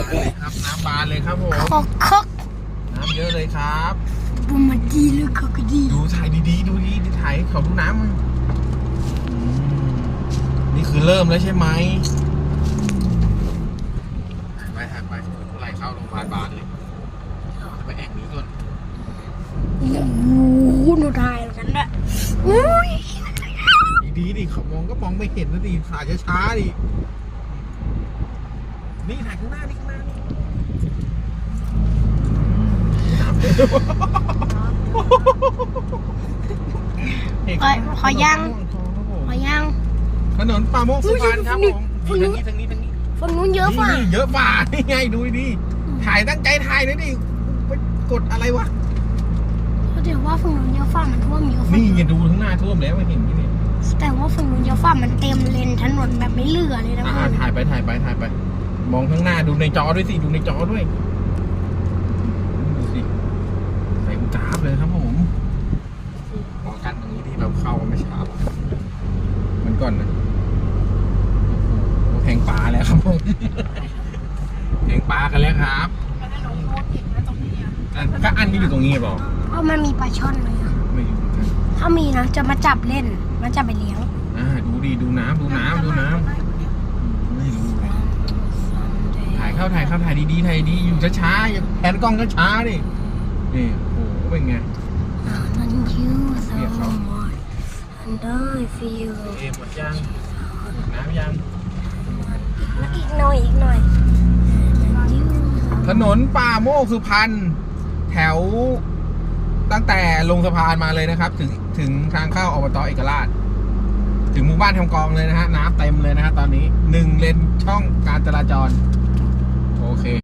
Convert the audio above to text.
านเลยครับผมคอกคอกน้ำเยอะเลยครับบุมาดีเลยคอกดีดูถ่ายดีๆดูดีๆถ่ายให้เขาดูน้ำมันอืมนี่คือเริ่มแล้วใช่ไหมถ่ายไปถ่ายไปเมื่อไหรเข้าโรงพยาบาลเลยไปแอ่งนี้ก่อนโอ้โหหนูถ่ายกันด้วยอุ้ยดีๆดิเขามองก็มองไม่เห็นนะดิถ่ายช้าๆดิ นี่ถ่ายข้างหน้านี่ข้างหน้านี่น้ำเยอะว่ะขอขอยังขอยัง ถนนป่าโมกสุพรรณครับผมฝั่งนู้นี่นทางนี้ทางนี้ทางนี้ฝั่งนู้นเยอะกว่า นี่เยอะป่านี่ไงดูดิถ่ายตั้งใจถ่ายเลยดิไปกดอะไรวะแต่ว่าฝั่งนู้นเยอะฝ่ามันท่วมเยอะนี่ไงดูข้างหน้าท่วมแล้วไม่เห็นนี่นี่แต่ว่าฝั่งนู้นเยอะฝ่ามันเต็มเลนถนนแบบไม่เหลือเลยนะอ่าเพื่อนถ่ายไปถ่ายไปถ่ายไป มองข้างหน้าดูในจอด้วยสิ ดูในจอด้วย ดูสิใส่กราฟเลยครับผมมองกันตรงนี้ที่เราเข้ามาไม่ช้ามันก่อนนะโอ้โหแทงปลาแล้วครับผมแทงปลากันแล้วครับอันก็อันนี้อยู่ตรงนี้เปล่าเพราะมันมีปลาช่อนเลยอะไม่อยู่เหมือนกันถ้ามีนะจะมาจับเล่นมันจะไปเลี้ยง อ่า ดูดีดูน้ำดูน้ำดูน้ำไม่รู้ถ่ายเข้าถ่ายเข้าถ่ายดีๆถ่ายดีอยู่ช้าๆอย่าแผนกล้องช้าๆดินี่โอ้โหเป็นไง Than you so เรียกเขา much and I feel เอหมดยังน้ำยัง อีกหน่อยอีกหน่อย Than you ถนนป่าโมกสุพรรณแถวตั้งแต่ลงสะพานมาเลยนะครับ ถึงถึงทางเข้าอบตเอกราช ถึงหมู่บ้านทำกองเลยนะฮะน้ำเต็มเลยนะฮะตอนนี้หนึ่งเลนช่องการจราจร โอเค